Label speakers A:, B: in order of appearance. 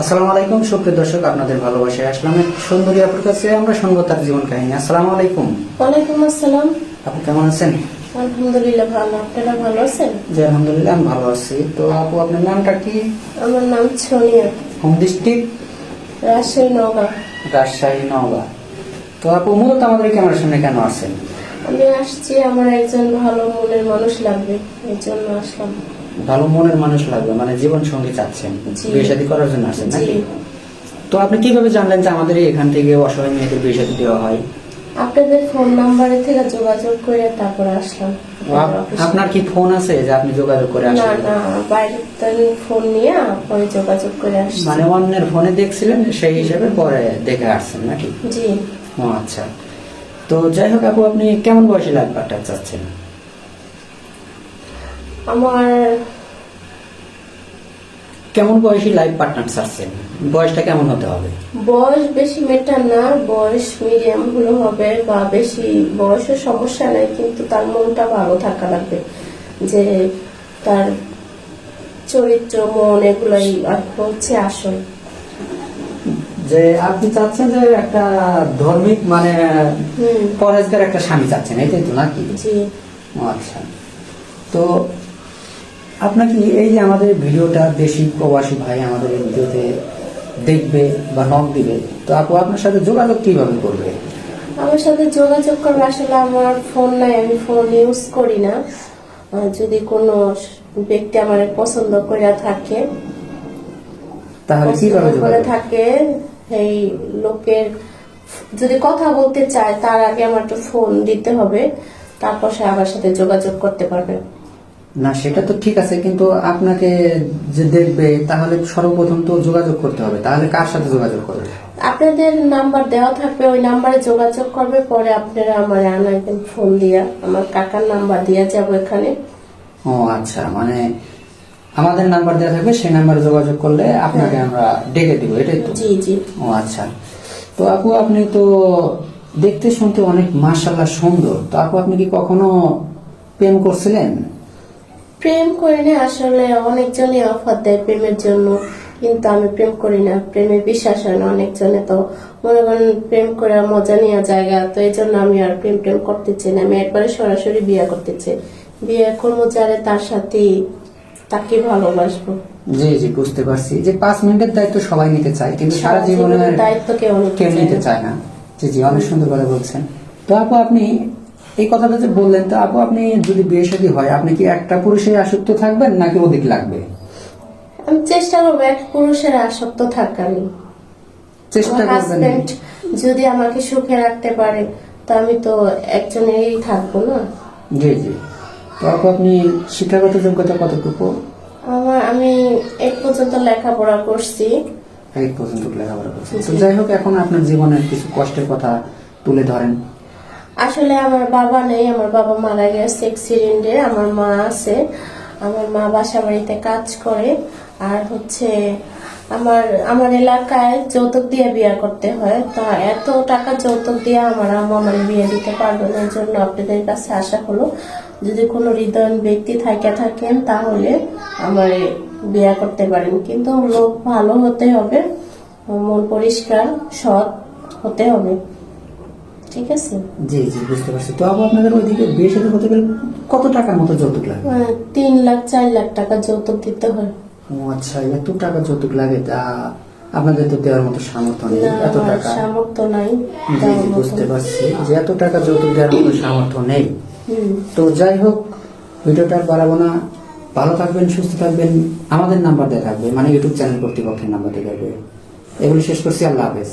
A: আসসালামু আলাইকুম সুপ্রিয় দর্শক আপনাদের ভালোবাসায় আসলাম সুন্দরী আপুর কাছে। আমরা শুনব তার জীবন কাহিনী। আসসালামু আলাইকুম।
B: ওয়ালাইকুম আসসালাম।
A: আপু কেমন আছেন?
B: আলহামদুলিল্লাহ ভালো। আপনারা ভালো আছেন?
A: জি আলহামদুলিল্লাহ আমি ভালো আছি। তো আপু আপনার নামটা কি?
B: আমার নাম সোনিয়া।
A: Home district?
B: রাজশাহী নওগাঁ।
A: রাজশাহী নওগাঁ। তো আপু মূলত আমাদের ক্যামেরার সামনে কেন আসেন?
B: আমি আসছি আমার একজন ভালো মনের মানুষ লাগবে এই জন্য আসলাম।
A: ভালো মনের মানুষ লাগবে মানে জীবন সঙ্গী চাচ্ছেন। বিয়ে শাদী করার জন্য আসেন নাকি? তো আপনি কীভাবে জানলেন যে আমাদের এখান থেকে অসহায় মেয়েদের বিয়ে শাদী দেওয়া হয়?
B: আপনাদের ফোন নাম্বারে থেকে যোগাযোগ করে তারপর আসলাম।
A: আপনার কি ফোন আছে যে আপনি যোগাযোগ করে
B: না
A: আসেন
B: না বাইরে ফোন নিয়ে পরে যোগাযোগ করে আসছি।
A: মানে অন্যের ফোনে দেখছিলেন সেই হিসাবে পরে দেখে আসছেন নাকি?
B: জি।
A: ও আচ্ছা। তো যাই হোক আপু আপনি কেমন বয়সী লাইফ পার্টনার চাচ্ছেন?
B: আমার
A: কেমন বয়সী লাইফ পার্টনার চাচ্ছেন? বয়সটা কেমন হতে হবে?
B: বয়স বেশি মেটার না বয়স মিডিয়াম হলে হবে বা বেশি বয়সের সমস্যা নাই কিন্তু তার মনটা ভালো থাকা লাগবে। যে তার চরিত্র মন এগুলাই আর হচ্ছে আসল।
A: যে আপনি চাচ্ছেন যে একটা ধর্মিক মানে পরেজগার একটা স্বামী চাচ্ছেন এটাই তো নাকি? আচ্ছা। তো আপনাকে এই যে আমাদের ভিডিওটা দেশি প্রবাসী ভাই আমাদের ভিডিওতে দেখবে বা নক দিবে তো আপু আপনার সাথে যোগাযোগ কীভাবে করবে?
B: আমার সাথে যোগাযোগ করবে আসলে আমার ফোন নাই আমি ফোন ইউজ করি না। যদি কোনো ব্যক্তি আমার পছন্দ করে থাকে
A: তাহলে কীভাবে
B: থাকে এই লোকের যদি কথা বলতে চায় তার আগে আমার একটু ফোন দিতে হবে। তারপর সে আমার সাথে যোগাযোগ করতে পারবে।
A: না সেটা তো ঠিক আছে কিন্তু আপনাকে যে দেখবে তাহলে সর্বপ্রথম তো যোগাযোগ করতে হবে। তাহলে কার সাথে যোগাযোগ করবে?
B: আপনাদের নাম্বার দেওয়া থাকবে ওই নাম্বারে যোগাযোগ করবে পরে আপনারা আমার আনাইবেন ফোন দিয়া আমার কাকার নাম্বার দিয়ে যাব এখানে।
A: ও আচ্ছা মানে আমাদের নাম্বার দেওয়া থাকবে সেই নাম্বারে যোগাযোগ করলে আপনাকে আমরা ডেকে দিব এটাই তো।
B: জি জি।
A: ও আচ্ছা। তো আপু আপনি তো দেখতে শুনতে অনেক মার্শাল্লাহ সুন্দর। তো আপু আপনি কি কখনো প্রেম করছিলেন?
B: প্রেম করি না আসলে অনেকজনই অফার দেয় প্রেমের জন্য কিন্তু আমি প্রেম করি না। প্রেমে বিশ্বাস হয় না অনেকজনে তো মনে করেন প্রেম করে মজা নেওয়া জায়গা তো এই জন্য আমি আর প্রেম প্রেম করতে চাই না। আমি একবারে সরাসরি বিয়ে করতে চাই বিয়ে করব যারে তার সাথেই তাকে ভালোবাসবো।
A: জি জি বুঝতে পারছি। যে পাঁচ মিনিটের দায়িত্ব সবাই নিতে চায় কিন্তু সারা জীবনের
B: দায়িত্ব কেউ নিতে
A: কেউ
B: চায়
A: নিতে
B: না।
A: চায় না। জি জি অনেক সুন্দর করে বলছেন। তো আপু আপনি এই কথাটা যে বললেন তো আপু আপনি যদি বিয়ে শাদী হয় আপনি কি একটা পুরুষে আসক্ত থাকবেন নাকি অধিক লাগবে?
B: আমি চেষ্টা করব এক পুরুষের আসক্ত থাকার।
A: চেষ্টা করবেন
B: যদি আমাকে সুখে রাখতে পারে তা আমি তো একজনেরই থাকব না।
A: জি জি। তো আপু আপনি শিক্ষাগত যোগ্যতা কতটুকু?
B: আমার আমি এক পর্যন্ত লেখাপড়া করছি।
A: এক পর্যন্ত লেখাপড়া করছি তো যাই হোক এখন আপনার জীবনের কিছু কষ্টের কথা তুলে ধরেন।
B: আসলে আমার বাবা নেই আমার বাবা মারা গেছে অ্যাক্সিডেন্টে আমার মা আছে। আমার মা বাসা বাড়িতে কাজ করে আর হচ্ছে আমার আমার এলাকায় যৌতুক দিয়ে বিয়ে করতে হয়। তা এত টাকা যৌতুক দিয়ে আমার আম্মু আমার বিয়ে দিতে পারবে না জন্য আপনাদের কাছে আশা হলো যদি কোনো হৃদয় ব্যক্তি থাকে থাকেন তাহলে আমার বিয়ে করতে পারেন। কিন্তু লোক ভালো হতে হবে মন পরিষ্কার সৎ হতে হবে। ঠিক আছে?
A: জি জি বুঝতে পারছি। তো আপু আপনাদের ওইদিকে বিয়ে হতে গেলে কত টাকার মতো যৌতুক লাগে
B: তিন লাখ চার লাখ টাকা যৌতুক দিতে হয়।
A: ও আচ্ছা এত টাকা যৌতুক লাগে তা আপনাদের তো দেওয়ার মতো সামর্থ্য নেই এত টাকা।
B: সামর্থ্য নাই
A: জি জি বুঝতে পারছি যে এত টাকা যৌতুক দেওয়ার মতো সামর্থ্য নেই। তো যাই হোক ভিডিওটা বাড়াবো না। ভালো থাকবেন সুস্থ থাকবেন আমাদের নাম্বার দেখাবে থাকবে মানে ইউটিউব চ্যানেল কর্তৃপক্ষের নাম্বার দেখাবে থাকবে। এগুলি শেষ করছি আল্লাহ হাফেজ।